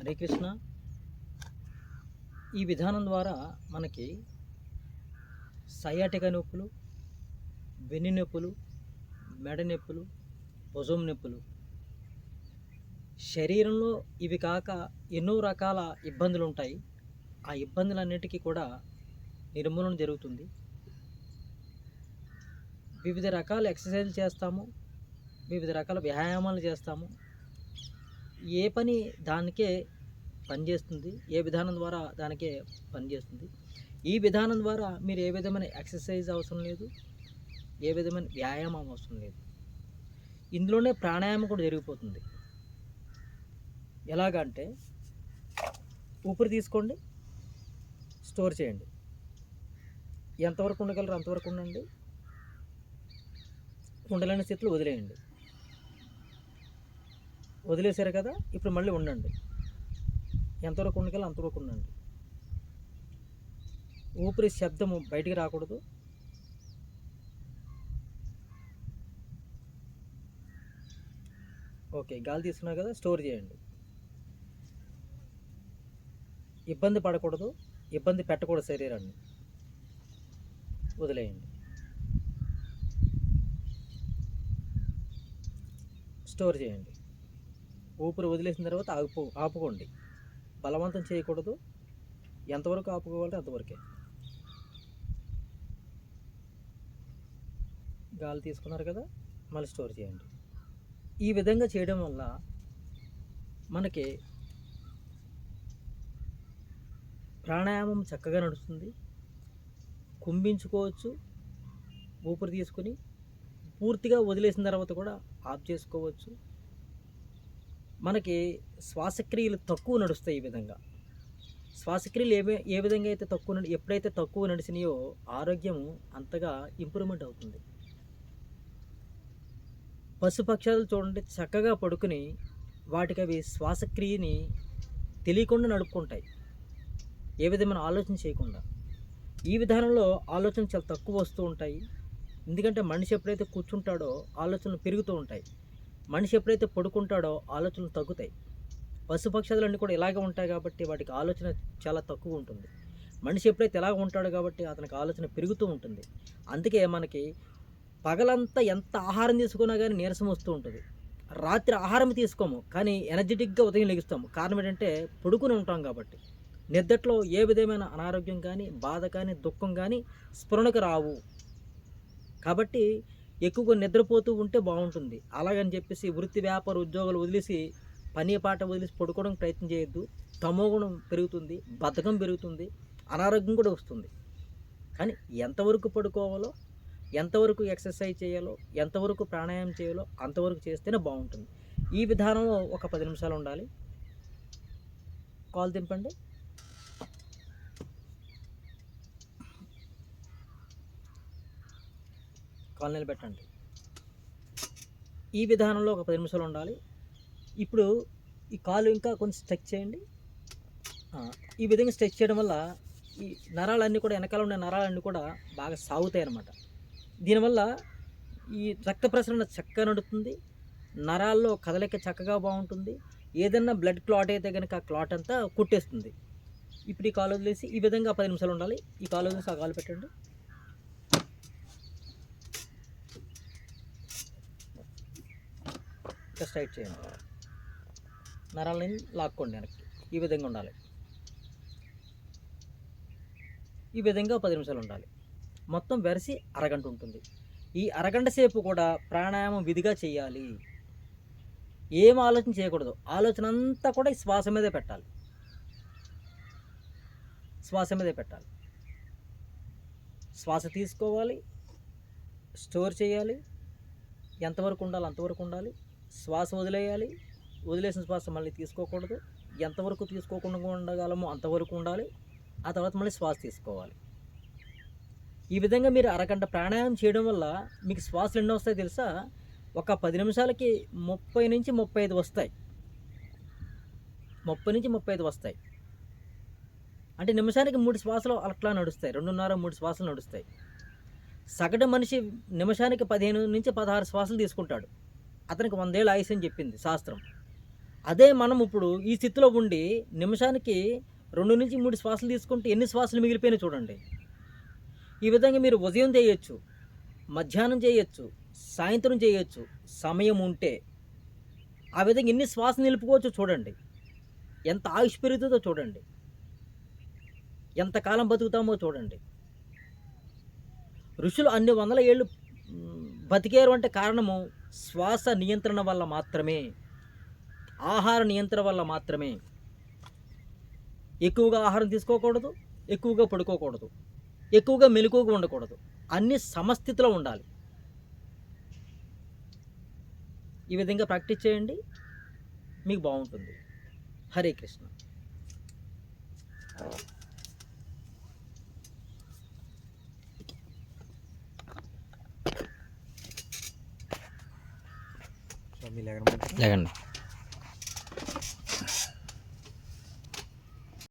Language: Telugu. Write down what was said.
హరే కృష్ణ. ఈ విధానం ద్వారా మనకి సయాటిక నొప్పులు వెన్ను నొప్పులు మెడ నొప్పులు భుజం నొప్పులు. శరీరంలో ఇవి కాక ఎన్నో రకాల ఇబ్బందులు ఉంటాయి ఆ ఇబ్బందులన్నిటికీ కూడా నిర్మూలన జరుగుతుంది. వివిధ రకాల ఎక్సర్సైజులు చేస్తాము వివిధ రకాల వ్యాయామాలు చేస్తాము. ఏ పని దానికే పనిచేస్తుంది? ఏ విధానం ద్వారా దానికే పనిచేస్తుంది? ఈ విధానం ద్వారా మీరు ఏ విధమైన ఎక్సర్సైజ్ అవసరం లేదు ఏ విధమైన వ్యాయామం అవసరం లేదు. ఇందులోనే ప్రాణాయామం కూడా జరిగిపోతుంది. ఎలాగంటే ఊపిరి తీసుకోండి స్టోర్ చేయండి. ఎంతవరకు ఉండగలరు అంతవరకు ఉండండి. ఉండలేని స్థితిలో వదిలేయండి. వదిలేశారు కదా ఇప్పుడు మళ్ళీ ఉండండి. ఎంతవరకు ఉండగల అంతవరకు ఉండండి. ఊపిరి శబ్దము బయటికి రాకూడదు. ఓకే గాలి తీసుకున్నారు కదా స్టోర్ చేయండి. ఇబ్బంది పడకూడదు. ఇబ్బంది పెట్టకూడదు శరీరాన్ని. వదిలేయండి. స్టోర్ చేయండి. ఊపిరి వదిలేసిన తర్వాత ఆగిపో ఆపుకోండి. బలవంతం చేయకూడదు. ఎంతవరకు ఆపుకోవాలంటే అంతవరకే. గాలి తీసుకున్నారు కదా మళ్ళీ స్టోర్ చేయండి. ఈ విధంగా చేయడం వల్ల మనకి ప్రాణాయామం చక్కగా నడుస్తుంది. కుంభించుకోవచ్చు ఊపిరి తీసుకొని పూర్తిగా వదిలేసిన తర్వాత కూడా ఆఫ్ చేసుకోవచ్చు. మనకి శ్వాసక్రియలు తక్కువ నడుస్తాయి ఈ విధంగా. శ్వాసక్రియలు ఏ ఏ విధంగా అయితే తక్కువ నడి ఎప్పుడైతే తక్కువ నడిచినాయో ఆరోగ్యం అంతగా ఇంప్రూవ్మెంట్ అవుతుంది. పశుపక్షాలు చూడండి చక్కగా పడుకుని వాటికి అవి శ్వాసక్రియని తెలియకుండా నడుపుకుంటాయి. ఏ విధమైన ఆలోచన చేయకుండా. ఈ విధానంలో ఆలోచన చాలా తక్కువ వస్తూ ఉంటాయి. ఎందుకంటే మనిషి ఎప్పుడైతే కూర్చుంటాడో ఆలోచనలు పెరుగుతూ ఉంటాయి. మనిషి ఎప్పుడైతే పడుకుంటాడో ఆలోచనలు తగ్గుతాయి. పశుపక్షాదులన్నీ కూడా ఇలాగే ఉంటాయి కాబట్టి వాటికి ఆలోచన చాలా తక్కువ ఉంటుంది. మనిషి ఎప్పుడైతే ఇలాగ ఉంటాడో కాబట్టి అతనికి ఆలోచన పెరుగుతూ ఉంటుంది. అందుకే మనకి పగలంతా ఎంత ఆహారం తీసుకున్నా కానీ నీరసం వస్తూ ఉంటుంది. రాత్రి ఆహారం తీసుకోము కానీ ఎనర్జెటిక్గా ఉదయం లెగిస్తాము. కారణం ఏంటంటే పడుకుని ఉంటాం కాబట్టి. నిద్దట్లో ఏ విధమైన అనారోగ్యం కానీ బాధ కానీ దుఃఖం కానీ స్ఫురణకు రావు. కాబట్టి ఎక్కువగా నిద్రపోతూ ఉంటే బాగుంటుంది. అలాగని చెప్పేసి వృత్తి వ్యాపార ఉద్యోగాలు వదిలేసి పని పాట వదిలేసి పడుకోవడానికి ప్రయత్నం చేయొద్దు. తమోగుణం పెరుగుతుంది బద్ధకం పెరుగుతుంది అనారోగ్యం కూడా వస్తుంది. కానీ ఎంతవరకు పడుకోవాలో ఎంతవరకు ఎక్సర్సైజ్ చేయాలో ఎంతవరకు ప్రాణాయామం చేయాలో అంతవరకు చేస్తేనే బాగుంటుంది. ఈ విధానంలో ఒక పది నిమిషాలు ఉండాలి. కాల్ దింపండి. కాలనీలు పెట్టండి. ఈ విధానంలో ఒక పది నిమిషాలు ఉండాలి. ఇప్పుడు ఈ కాలు ఇంకా కొంచెం స్ట్రెచ్ చేయండి. ఈ విధంగా స్ట్రెచ్ చేయడం వల్ల ఈ నరాలన్నీ కూడా వెనకాల ఉండే నరాలన్నీ కూడా బాగా సాగుతాయి అన్నమాట. దీనివల్ల ఈ రక్త ప్రసరణ చక్కగా నడుతుంది. నరాల్లో కదలిక చక్కగా బాగుంటుంది. ఏదన్నా బ్లడ్ క్లాట్ అయితే కనుక ఆ క్లాట్ అంతా కుట్టేస్తుంది. ఇప్పుడు ఈ కాలు వదిలేసి ఈ విధంగా పది నిమిషాలు ఉండాలి. ఈ కాలు వదిలేసి ఆ కాలు పెట్టండి. ఇంకా స్ట్రైట్ చేయండి. నరాలని లాక్కోండి వెనక్కి. ఈ విధంగా ఉండాలి. ఈ విధంగా పది నిమిషాలు ఉండాలి. మొత్తం వెరసి అరగంట ఉంటుంది. ఈ అరగంట సేపు కూడా ప్రాణాయామం విధిగా చేయాలి. ఏం ఆలోచన చేయకూడదు. ఆలోచన అంతా కూడా ఈ శ్వాస మీదే పెట్టాలి. శ్వాస మీదే పెట్టాలి. శ్వాస తీసుకోవాలి. స్టోర్ చేయాలి. ఎంతవరకు ఉండాలి అంతవరకు ఉండాలి. శ్వాస వదిలేయాలి. వదిలేసిన శ్వాస మళ్ళీ తీసుకోకూడదు. ఎంతవరకు తీసుకోకుండా ఉండగలమో అంతవరకు ఉండాలి. ఆ తర్వాత మళ్ళీ శ్వాస తీసుకోవాలి. ఈ విధంగా మీరు అరగంట ప్రాణాయామం చేయడం వల్ల మీకు శ్వాసలు ఎన్నో వస్తాయి తెలుసా? ఒక పది నిమిషాలకి ముప్పై నుంచి ముప్పై ఐదు వస్తాయి. ముప్పై నుంచి ముప్పై ఐదు వస్తాయి. అంటే నిమిషానికి మూడు శ్వాసలు అట్లా నడుస్తాయి. రెండున్నర మూడు శ్వాసలు నడుస్తాయి. సగటు మనిషి నిమిషానికి పదిహేను నుంచి పదహారు శ్వాసలు తీసుకుంటాడు. అతనికి వందేళ్ళు ఆయుష్ అని చెప్పింది శాస్త్రం. అదే మనం ఇప్పుడు ఈ స్థితిలో ఉండి నిమిషానికి రెండు నుంచి మూడు శ్వాసలు తీసుకుంటే ఎన్ని శ్వాసలు మిగిలిపోయినాయి చూడండి. ఈ విధంగా మీరు ఉదయం చేయొచ్చు మధ్యాహ్నం చేయొచ్చు సాయంత్రం చేయొచ్చు సమయం ఉంటే ఆ విధంగా ఎన్ని శ్వాసలు నిలుపుకోవచ్చో చూడండి. ఎంత ఆయుష్ పెరుగుతుందో చూడండి. ఎంతకాలం బతుకుతామో చూడండి. ఋషులు అన్ని వందల ఏళ్ళు మ్, బతికారు అంటే కారణము శ్వాస నియంత్రణ వల్ల మాత్రమే ఆహార నియంత్రణ వల్ల మాత్రమే ఎక్కువగా ఆహారం తీసుకోకూడదు ఎక్కువగా పడుకోకూడదు ఎక్కువగా మెలకువగా ఉండకూడదు. అన్ని సమస్థితిలో ఉండాలి. ఈ విధంగా ప్రాక్టీస్ చేయండి. మీకు బాగుంటుంది. హరే కృష్ణ. আপনি লাগান লাগান না